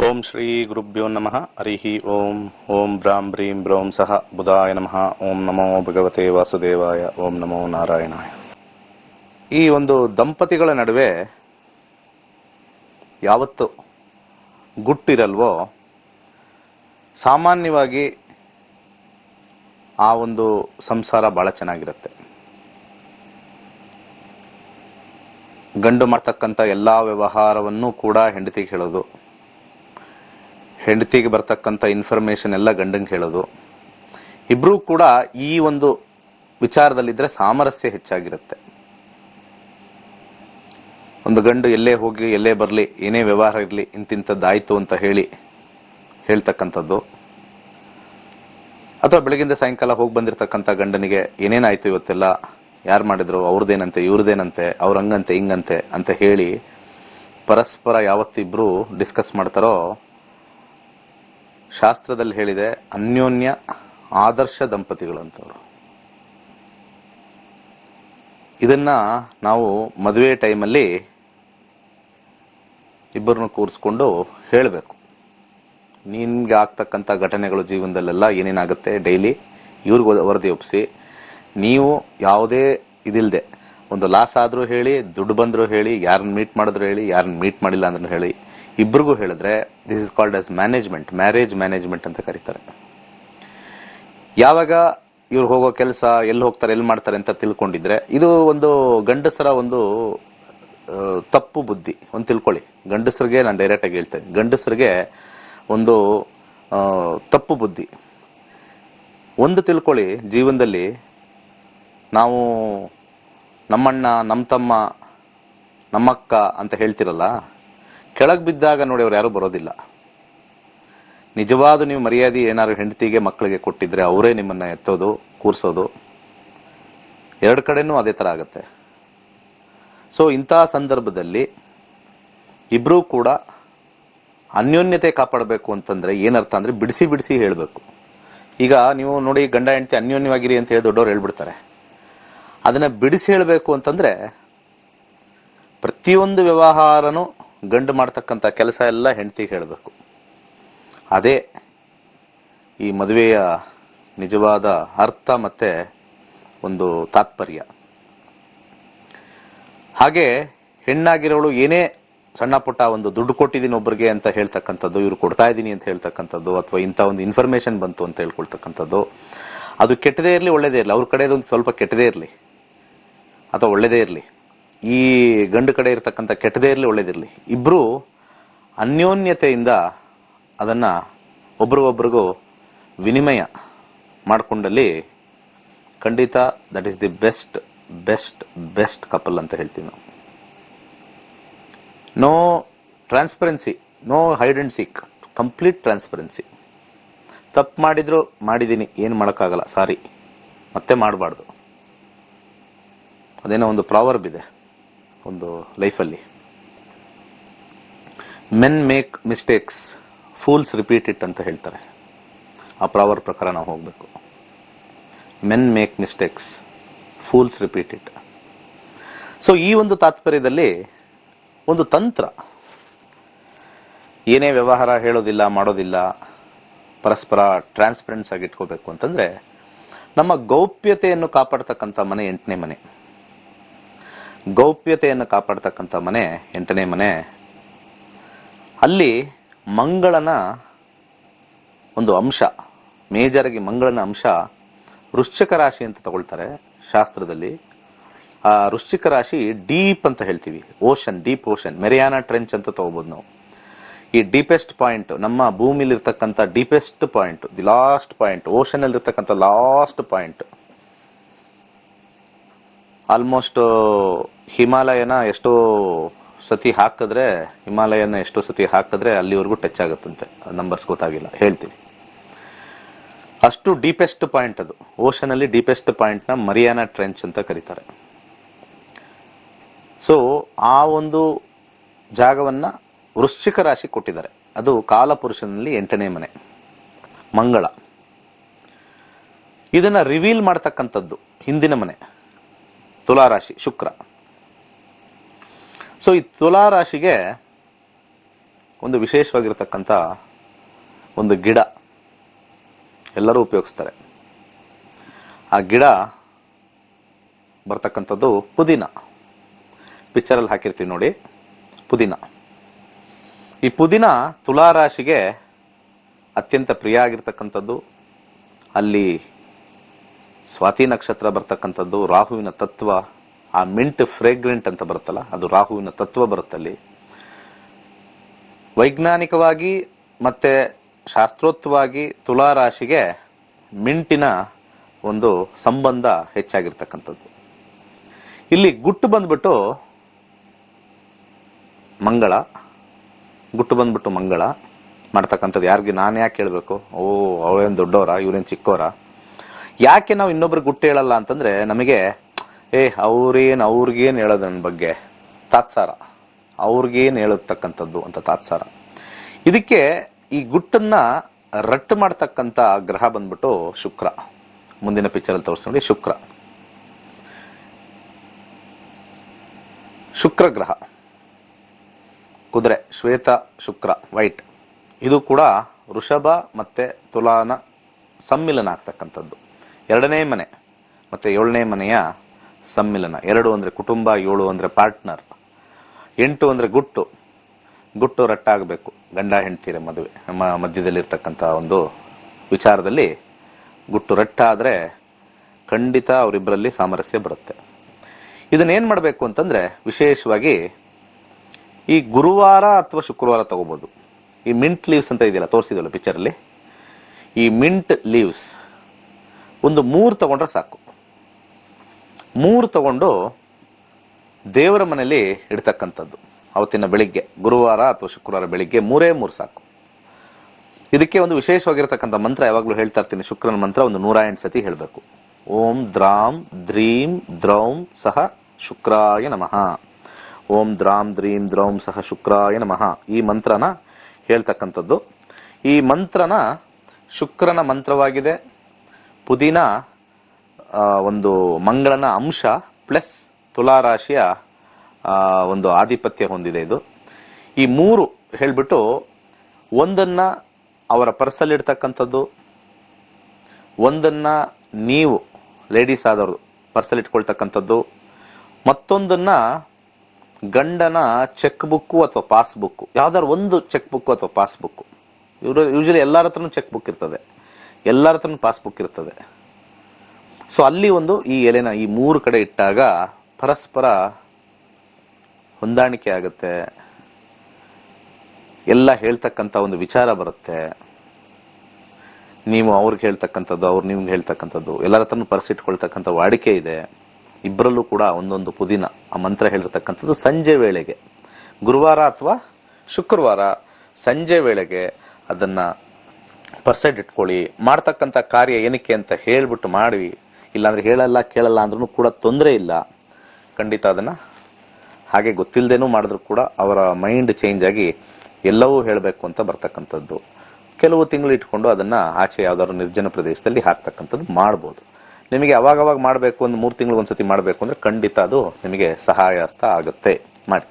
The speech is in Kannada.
ಓಂ ಶ್ರೀ ಗುರುಭ್ಯೋ ನಮಃ. ಹರಿ ಓಂ. ಓಂ ಬ್ರಾಂ ಬ್ರೀಂ ಬ್ರೋಂ ಸಹ ಬುಧಾಯ ನಮಃ. ಓಂ ನಮೋ ಭಗವತೆ ವಾಸುದೇವಾಯ. ಓಂ ನಮೋ ನಾರಾಯಣಾಯ. ಈ ಒಂದು ದಂಪತಿಗಳ ನಡುವೆ ಯಾವತ್ತು ಗುಟ್ಟಿರಲ್ವೋ, ಸಾಮಾನ್ಯವಾಗಿ ಆ ಒಂದು ಸಂಸಾರ ಭಾಳ ಚೆನ್ನಾಗಿರುತ್ತೆ. ಗಂಡು ಮಾಡ್ತಕ್ಕಂಥ ಎಲ್ಲ ವ್ಯವಹಾರವನ್ನು ಕೂಡ ಹೆಂಡತಿಗೆ ಹೇಳೋದು. ಹೆಂಡತಿಗೆ ಬರ್ತಕ್ಕಂಥ ಇನ್ಫಾರ್ಮೇಶನ್ ಎಲ್ಲ ಗಂಡಂಗೆ ಹೇಳೋದು. ಇಬ್ರು ಕೂಡ ಈ ಒಂದು ವಿಚಾರದಲ್ಲಿದ್ರೆ ಸಾಮರಸ್ಯ ಹೆಚ್ಚಾಗಿರುತ್ತೆ. ಒಂದು ಗಂಡು ಎಲ್ಲೇ ಹೋಗಿ ಎಲ್ಲೇ ಬರಲಿ, ಏನೇ ವ್ಯವಹಾರ ಇರಲಿ ಇಂತಿಂಥದ್ದಾಯಿತು ಅಂತ ಹೇಳಿ ಹೇಳ್ತಕ್ಕಂಥದ್ದು. ಅಥವಾ ಬೆಳಗಿಂದ ಸಾಯಂಕಾಲ ಹೋಗಿ ಬಂದಿರತಕ್ಕಂಥ ಗಂಡನಿಗೆ ಏನೇನಾಯ್ತು ಇವತ್ತೆಲ್ಲ? ಯಾರು ಮಾಡಿದ್ರು? ಅವ್ರದ್ದೇನಂತೆ ಇವ್ರದೇನಂತೆ ಅವ್ರ ಹಂಗಂತೆ, ಹಿಂಗಂತೆ ಅಂತ ಹೇಳಿ ಪರಸ್ಪರ ಯಾವತ್ತಿಬ್ರು ಡಿಸ್ಕಸ್ ಮಾಡ್ತಾರೋ ಶಾಸ್ತ್ರದಲ್ಲಿ ಹೇಳಿದೆ, ಅನ್ಯೋನ್ಯ ಆದರ್ಶ ದಂಪತಿಗಳು ಅಂತವ್ರು. ಇದನ್ನ ನಾವು ಮದುವೆ ಟೈಮಲ್ಲಿ ಇಬ್ಬರನ್ನು ಕೂರಿಸ್ಕೊಂಡು ಹೇಳಬೇಕು. ನಿನ್ಗೆ ಆಗ್ತಕ್ಕಂಥ ಘಟನೆಗಳು ಜೀವನದಲ್ಲೆಲ್ಲ ಏನೇನಾಗುತ್ತೆ ಡೈಲಿ, ಇವ್ರಿಗೆ ವರದಿ ಒಪ್ಪಿಸಿ. ನೀವು ಯಾವುದೇ ಇದಿಲ್ಲದೆ ಒಂದು ಲಾಸ್ ಆದರೂ ಹೇಳಿ, ದುಡ್ಡು ಬಂದರೂ ಹೇಳಿ, ಯಾರನ್ನ ಮೀಟ್ ಮಾಡಿದ್ರು ಹೇಳಿ, ಯಾರನ್ನ ಮೀಟ್ ಮಾಡಿಲ್ಲ ಅಂದ್ರೂ ಹೇಳಿ ಇಬ್ರಿಗೂ ಹೇಳಿದ್ರೆ this is called as management marriage management ಅಂತ ಕರೀತಾರೆ. ಯಾವಾಗ ಇವ್ರು ಹೋಗೋ ಕೆಲಸ, ಎಲ್ಲಿ ಹೋಗ್ತಾರೆ, ಎಲ್ಲಿ ಮಾಡ್ತಾರೆ ಅಂತ ತಿಳ್ಕೊಂಡಿದ್ರೆ, ಇದು ಒಂದು ಗಂಡಸರ ಒಂದು ತಪ್ಪು ಬುದ್ಧಿ. ಒಂದು ತಿಳ್ಕೊಳ್ಳಿ. ಗಂಡಸರಿಗೆ ನಾನು ಡೈರೆಕ್ಟ್ ಆಗಿ ಹೇಳ್ತೇನೆ. ಗಂಡಸರಿಗೆ ಒಂದು ತಪ್ಪು ಬುದ್ಧಿ. ಒಂದು ತಿಳ್ಕೊಳ್ಳಿ, ಜೀವನದಲ್ಲಿ ನಾವು ನಮ್ಮಣ್ಣ ನಮ್ಮ ತಮ್ಮ, ನಮ್ಮಕ್ಕ ಅಂತ ಹೇಳ್ತಿರಲ್ಲ ಕೆಳಗ್ ಬಿದ್ದಾಗ ನೋಡಿ ಅವ್ರು ಯಾರು ಬರೋದಿಲ್ಲ. ನಿಜವಾದ ನೀವು ಮರ್ಯಾದೆ ಏನಾದ್ರು ಹೆಂಡತಿಗೆ ಮಕ್ಕಳಿಗೆ ಕೊಟ್ಟಿದ್ರೆ ಅವರೇ ನಿಮ್ಮನ್ನ ಎತ್ತೋದು, ಕೂರಿಸೋದು. ಎರಡು ಕಡೆನೂ ಅದೇ ತರ ಆಗುತ್ತೆ. ಸೊ ಇಂತಹ ಸಂದರ್ಭದಲ್ಲಿ ಇಬ್ಬರೂ ಕೂಡ ಅನ್ಯೋನ್ಯತೆ ಕಾಪಾಡಬೇಕು ಅಂತಂದ್ರೆ ಏನರ್ಥ ಅಂದ್ರೆ ಬಿಡಿಸಿ ಬಿಡಿಸಿ ಹೇಳಬೇಕು. ಈಗ ನೀವು ನೋಡಿ ಗಂಡ ಹೆಂಡತಿ ಅನ್ಯೋನ್ಯವಾಗಿರಿ ಅಂತ ಹೇಳಿ ದೊಡ್ಡವ್ರು ಹೇಳ್ಬಿಡ್ತಾರೆ. ಅದನ್ನ ಬಿಡಿಸಿ ಹೇಳಬೇಕು ಅಂತಂದ್ರೆ ಪ್ರತಿಯೊಂದು ವ್ಯವಹಾರನು ಗಂಡು ಮಾಡ್ತಕ್ಕಂಥ ಕೆಲಸ ಎಲ್ಲ ಹೆಂಡತಿಗೆ ಹೇಳಬೇಕು. ಅದೇ ಈ ಮದುವೆಯ ನಿಜವಾದ ಅರ್ಥ ಮತ್ತೆ ಒಂದು ತಾತ್ಪರ್ಯ. ಹಾಗೆ ಹೆಣ್ಣಾಗಿರೋಳು ಏನೇ ಸಣ್ಣ ಪುಟ್ಟ ಒಂದು ದುಡ್ಡು ಕೊಟ್ಟಿದ್ದೀನಿ ಒಬ್ಬರಿಗೆ ಅಂತ ಹೇಳ್ತಕ್ಕಂಥದ್ದು, ಇವ್ರು ಕೊಡ್ತಾ ಇದ್ದೀನಿ ಅಂತ ಹೇಳ್ತಕ್ಕಂಥದ್ದು, ಅಥವಾ ಇಂಥ ಒಂದು ಇನ್ಫಾರ್ಮೇಶನ್ ಬಂತು ಅಂತ ಹೇಳ್ಕೊಳ್ತಕ್ಕಂಥದ್ದು, ಅದು ಕೆಟ್ಟದೇ ಇರಲಿ, ಒಳ್ಳೇದೇ ಇರಲಿ. ಅವ್ರ ಒಂದು ಸ್ವಲ್ಪ ಕೆಟ್ಟದೇ ಇರಲಿ, ಅಥವಾ ಒಳ್ಳೇದೇ ಇರಲಿ. ಈ ಗಂಡು ಕಡೆ ಇರತಕ್ಕಂಥ ಕೆಟ್ಟದೇ ಇರಲಿ, ಒಳ್ಳೇದಿರಲಿ. ಇಬ್ಬರು ಅನ್ಯೋನ್ಯತೆಯಿಂದ ಅದನ್ನು ಒಬ್ರು ಒಬ್ರಿಗೂ ವಿನಿಮಯ ಮಾಡಿಕೊಂಡಲ್ಲಿ ಖಂಡಿತ that is the best best best couple ಅಂತ ಹೇಳ್ತೀವಿ ನಾವು. No transparency no hide and seek complete transparency ತಪ್ಪು ಮಾಡಿದ್ರು ಮಾಡಿದ್ದೀನಿ ಏನು ಮಾಡೋಕ್ಕಾಗಲ್ಲ ಸಾರಿ ಮತ್ತೆ ಮಾಡಬಾರ್ದು. ಅದೇನೋ ಒಂದು ಪ್ರಾವರ್ಬ್ ಇದೆ. ಒಂದು ಲೈಫಲ್ಲಿ. Men make mistakes fools repeat it ಅಂತ ಹೇಳ್ತಾರೆ. ಆ ಪ್ರಾವರ್ ಪ್ರಕಾರ ನಾವು ಹೋಗಬೇಕು. Men make mistakes fools repeat it so ಈ ಒಂದು ತಾತ್ಪರ್ಯದಲ್ಲಿ ಒಂದು ತಂತ್ರ. ಏನೇ ವ್ಯವಹಾರ ಹೇಳೋದಿಲ್ಲ, ಮಾಡೋದಿಲ್ಲ, ಪರಸ್ಪರ ಟ್ರಾನ್ಸ್ಪರೆನ್ಸ್ ಆಗಿ ಇಟ್ಕೋಬೇಕು ಅಂತಂದ್ರೆ, ನಮ್ಮ ಗೌಪ್ಯತೆಯನ್ನು ಕಾಪಾಡ್ತಕ್ಕಂಥ ಮನೆ ಎಂಟನೇ ಮನೆ. ಗೌಪ್ಯತೆಯನ್ನು ಕಾಪಾಡ್ತಕ್ಕಂಥ ಮನೆ, ಎಂಟನೇ ಮನೆ. ಅಲ್ಲಿ ಮಂಗಳನ ಒಂದು ಅಂಶ ಮೇಜರ್ ಆಗಿ ಮಂಗಳನ ಅಂಶ ವೃಶ್ಚಿಕ ರಾಶಿ ಅಂತ ತಗೊಳ್ತಾರೆ ಶಾಸ್ತ್ರದಲ್ಲಿ. ಆ ವೃಶ್ಚಿಕ ರಾಶಿ ಡೀಪ್ ಅಂತ ಹೇಳ್ತೀವಿ. Ocean, deep ocean, Mariana trench ಅಂತ ತಗೋಬಹುದು ನಾವು. ಈ ಡೀಪೆಸ್ಟ್ ಪಾಯಿಂಟ್, ನಮ್ಮ ಭೂಮಿಲಿ ಇರ್ತಕ್ಕಂಥ deepest point, the last point ocean ಅಲ್ಲಿ ಇರ್ತಕ್ಕಂಥ ಲಾಸ್ಟ್ ಪಾಯಿಂಟ್. ಆಲ್ಮೋಸ್ಟ್ ಹಿಮಾಲಯನ ಎಷ್ಟೋ ಸತಿ ಹಾಕಿದ್ರೆ, ಹಿಮಾಲಯನ ಎಷ್ಟೋ ಸತಿ ಹಾಕಿದ್ರೆ ಅಲ್ಲಿವರೆಗೂ ಟಚ್ ಆಗುತ್ತಂತೆ. ನಂಬರ್ಸ್ ಗೊತ್ತಾಗಿಲ್ಲ. ಹೇಳ್ತೀನಿ. ಅಷ್ಟು ಡೀಪೆಸ್ಟ್ ಪಾಯಿಂಟ್ ಅದು. ಓಷನ್ ಅಲ್ಲಿ ಡೀಪೆಸ್ಟ್ ಪಾಯಿಂಟ್ನ ಮರಿಯಾನ ಟ್ರೆಂಚ್ ಅಂತ ಕರೀತಾರೆ. ಸೊ ಆ ಒಂದು ಜಾಗವನ್ನ ವೃಶ್ಚಿಕ ರಾಶಿ ಕೊಟ್ಟಿದ್ದಾರೆ. ಅದು ಕಾಲಪುರುಷನಲ್ಲಿ ಎಂಟನೇ ಮನೆ. ಮಂಗಳ. ಇದನ್ನ ರಿವೀಲ್ ಮಾಡ್ತಕ್ಕಂಥದ್ದು ಹಿಂದಿನ ಮನೆ. ತುಲಾರಾಶಿ, ಶುಕ್ರ. ಸೊ ಈ ತುಲಾ ರಾಶಿಗೆ ಒಂದು ವಿಶೇಷವಾಗಿರ್ತಕ್ಕಂಥ ಒಂದು ಗಿಡ ಎಲ್ಲರೂ ಉಪಯೋಗಿಸ್ತಾರೆ. ಆ ಗಿಡ ಬರ್ತಕ್ಕಂಥದ್ದು ಪುದೀನ. ಪಿಕ್ಚರಲ್ಲಿ ಹಾಕಿರ್ತೀವಿ ನೋಡಿ. ಪುದೀನ. ಈ ಪುದೀನ ತುಲಾ ರಾಶಿಗೆ ಅತ್ಯಂತ ಪ್ರಿಯ ಆಗಿರ್ತಕ್ಕಂಥದ್ದು ಅಲ್ಲಿ ಸ್ವಾತಿ ನಕ್ಷತ್ರ ಬರ್ತಕ್ಕಂಥದ್ದು, ರಾಹುವಿನ ತತ್ವ ಆ ಮಿಂಟ್ ಫ್ರೇಗ್ರೆಂಟ್ ಅಂತ ಬರುತ್ತಲ್ಲ, ಅದು ರಾಹುವಿನ ತತ್ವ ಬರುತ್ತಲ್ಲಿ ವೈಜ್ಞಾನಿಕವಾಗಿ ಮತ್ತೆ ಶಾಸ್ತ್ರೋಕ್ತವಾಗಿ ತುಲಾರಾಶಿಗೆ ಮಿಂಟಿನ ಒಂದು ಸಂಬಂಧ ಹೆಚ್ಚಾಗಿರ್ತಕ್ಕಂಥದ್ದು. ಇಲ್ಲಿ ಗುಟ್ಟು ಬಂದ್ಬಿಟ್ಟು ಮಂಗಳ, ಗುಟ್ಟು ಬಂದ್ಬಿಟ್ಟು ಮಂಗಳ ಮಾಡ್ತಕ್ಕಂಥದ್ದು. ಯಾರಿಗೆ ನಾನು ಯಾಕೆ ಹೇಳಬೇಕು? ಓ ಅವೇನು ದೊಡ್ಡವರ ಇವ್ರೇನು ಚಿಕ್ಕವರ ಯಾಕೆ ನಾವು ಇನ್ನೊಬ್ರು ಗುಟ್ಟು ಹೇಳಲ್ಲ ಅಂತಂದ್ರೆ ನಮಗೆ ಏ, ಅವ್ರೇನ್, ಅವ್ರಿಗೇನ್ ಹೇಳೋದು ನನ್ನ ಬಗ್ಗೆ? ತಾತ್ಸಾರ. ಅವ್ರಿಗೇನ್ ಹೇಳತಕ್ಕಂಥದ್ದು ಅಂತ ತಾತ್ಸಾರ. ಇದಕ್ಕೆ ಈ ಗುಟ್ಟನ್ನ ರಟ್ಟು ಮಾಡ್ತಕ್ಕಂಥ ಗ್ರಹ ಬಂದ್ಬಿಟ್ಟು ಶುಕ್ರ. ಮುಂದಿನ ಪಿಕ್ಚರ್ ಅಲ್ಲಿ ತೋರಿಸ್ತೀನಿ ಶುಕ್ರ. ಶುಕ್ರ ಗ್ರಹ. ಕುದುರೆ, ಶ್ವೇತ, ಶುಕ್ರ, ವೈಟ್. ಇದು ಕೂಡ ವೃಷಭ ಮತ್ತೆ ತುಲಾನ ಸಮ್ಮಿಲನ ಆಗ್ತಕ್ಕಂಥದ್ದು. ಎರಡನೇ ಮನೆ ಮತ್ತೆ ಏಳನೇ ಮನೆಯ ಸಮ್ಮಿಲನ. ಎರಡು ಅಂದ್ರೆ ಕುಟುಂಬ, ಏಳು ಅಂದ್ರೆ ಪಾರ್ಟ್ನರ್. ಎಂಟು ಅಂದ್ರೆ ಗುಟ್ಟು. ಗುಟ್ಟು ರಟ್ಟಾಗಬೇಕು ಗಂಡ, ಹೆಂಡತಿರ ಮದುವೆ ನಮ್ಮ ಮಧ್ಯದಲ್ಲಿರ್ತಕ್ಕಂಥ ಒಂದು ವಿಚಾರದಲ್ಲಿ ಗುಟ್ಟು ರಟ್ಟಾದ್ರೆ ಖಂಡಿತ ಅವರಿಬ್ಬರಲ್ಲಿ ಸಾಮರಸ್ಯ ಬರುತ್ತೆ. ಇದನ್ನ ಏನ್ ಮಾಡಬೇಕು ಅಂತಂದ್ರೆ ವಿಶೇಷವಾಗಿ ಈ ಗುರುವಾರ ಅಥವಾ ಶುಕ್ರವಾರ ತಗೋಬಹುದು ಈ ಮಿಂಟ್ ಲೀವ್ಸ್ ಅಂತ ಇದೆಯಲ್ಲ ತೋರಿಸಿದಲ್ಲ ಪಿಕ್ಚರ್ ಅಲ್ಲಿ? ಈ ಮಿಂಟ್ ಲೀವ್ಸ್. ಒಂದು ಮೂರು ತಗೊಂಡ್ರೆ ಸಾಕು. ಮೂರು ತಗೊಂಡು ದೇವರ ಮನೆಯಲ್ಲಿ ಇಡ್ತಕ್ಕಂಥದ್ದು. ಅವತ್ತಿನ ಬೆಳಿಗ್ಗೆ, ಗುರುವಾರ ಅಥವಾ ಶುಕ್ರವಾರ ಬೆಳಿಗ್ಗೆ ಮೂರೇ ಮೂರು ಸಾಕು. ಇದಕ್ಕೆ ಒಂದು ವಿಶೇಷವಾಗಿರತಕ್ಕಂಥ ಮಂತ್ರ ಯಾವಾಗಲೂ ಹೇಳ್ತಾ ಇರ್ತೀನಿ. ಶುಕ್ರನ ಮಂತ್ರ ಒಂದು ನೂರ ಎಂಟು ಸತಿ ಹೇಳಬೇಕು. ಓಂ ದ್ರಾಂ ದ್ರೀಂ ದ್ರೌಂ ಸಹ ಶುಕ್ರಾಯ ನಮಃ. ಓಂ ದ್ರಾಂ ದ್ರೀಂ ದ್ರೌಂ ಸಹ ಶುಕ್ರಾಯ ನಮಃ. ಈ ಮಂತ್ರನ ಹೇಳ್ತಕ್ಕಂಥದ್ದು. ಈ ಮಂತ್ರನ ಶುಕ್ರನ ಮಂತ್ರವಾಗಿದೆ. ಪುದೀನ ಒಂದು ಮಂಗಳನ ಅಂಶ ಪ್ಲಸ್ ತುಲಾರಾಶಿಯ ಒಂದು ಆಧಿಪತ್ಯ ಹೊಂದಿದೆ ಇದು. ಈ ಮೂರು ಹೇಳ್ಬಿಟ್ಟು ಒಂದನ್ನ ಅವರ ಪರ್ಸಲ್ಲಿಡ್ತಕ್ಕಂಥದ್ದು ಒಂದನ್ನ ನೀವು ಲೇಡೀಸ್ ಆದವರು ಪರ್ಸಲ್ ಇಟ್ಕೊಳ್ತಕ್ಕಂಥದ್ದು, ಮತ್ತೊಂದನ್ನ ಗಂಡನ ಚೆಕ್ ಬುಕ್ಕು ಅಥವಾ ಪಾಸ್ಬುಕ್ಕು. ಬುಕ್ ಯಾವ್ದಾದ್ರು ಒಂದು ಚೆಕ್ ಬುಕ್ ಅಥವಾ ಪಾಸ್ಬುಕ್ ಇವರು ಯೂಶಲಿ ಎಲ್ಲರ ಹತ್ರನೂ ಚೆಕ್ ಬುಕ್ ಇರ್ತದೆ. ಎಲ್ಲರ ಹತ್ರನೂ ಪಾಸ್ಬುಕ್ ಇರ್ತದೆ. ಸೊ ಅಲ್ಲಿ ಒಂದು ಈ ಎಲೆನ ಈ ಮೂರು ಕಡೆ ಇಟ್ಟಾಗ ಪರಸ್ಪರ ಹೊಂದಾಣಿಕೆ ಆಗುತ್ತೆ. ಎಲ್ಲ ಹೇಳ್ತಕ್ಕಂಥ ಒಂದು ವಿಚಾರ ಬರುತ್ತೆ. ನೀವು ಅವ್ರಿಗೆ ಹೇಳ್ತಕ್ಕಂಥದ್ದು, ಅವ್ರು ನಿಮ್ಗೆ ಹೇಳ್ತಕ್ಕಂಥದ್ದು, ಎಲ್ಲರ ಹತ್ರನೂ ಪರಿಸಿಟ್ಕೊಳ್ತಕ್ಕಂಥ ವಾಡಿಕೆ ಇದೆ. ಇಬ್ಬರಲ್ಲೂ ಕೂಡ ಒಂದೊಂದು ಪುದೀನ, ಆ ಮಂತ್ರ ಹೇಳಿರ್ತಕ್ಕಂಥದ್ದು ಸಂಜೆ ವೇಳೆಗೆ. ಗುರುವಾರ ಅಥವಾ ಶುಕ್ರವಾರ ಸಂಜೆ ವೇಳೆಗೆ ಅದನ್ನ ಪರ್ಸೆಂಟ್ ಇಟ್ಕೊಳ್ಳಿ, ಮಾಡ್ತಕ್ಕಂಥ ಕಾರ್ಯ ಏನಕ್ಕೆ ಅಂತ ಹೇಳ್ಬಿಟ್ಟು ಮಾಡಿ ಇಲ್ಲಾಂದ್ರೆ ಹೇಳಲ್ಲ, ಕೇಳಲ್ಲ ಅಂದ್ರೂ ಕೂಡ ತೊಂದರೆ ಇಲ್ಲ. ಖಂಡಿತ ಅದನ್ನ ಹಾಗೆ ಗೊತ್ತಿಲ್ಲದೇನೂ ಮಾಡಿದ್ರು ಕೂಡ ಅವರ ಮೈಂಡ್ ಚೇಂಜ್ ಆಗಿ ಎಲ್ಲವೂ ಹೇಳಬೇಕು ಅಂತ ಬರ್ತಕ್ಕಂಥದ್ದು. ಕೆಲವು ತಿಂಗಳು ಇಟ್ಕೊಂಡು ಅದನ್ನು ಆಚೆ ಯಾವ್ದಾದ್ರು ನಿರ್ಜನ ಪ್ರದೇಶದಲ್ಲಿ ಹಾಕ್ತಕ್ಕಂಥದ್ದು ಮಾಡ್ಬೋದು. ನಿಮಗೆ ಅವಾಗವಾಗ ಅವಾಗ ಮಾಡಬೇಕು, ಒಂದು ಮೂರು ತಿಂಗಳು ಒಂದ್ಸತಿ ಮಾಡಬೇಕು ಅಂದರೆ ಖಂಡಿತ ಅದು ನಿಮಗೆ ಸಹಾಯ ಆಗುತ್ತೆ. ಮಾಡಿ.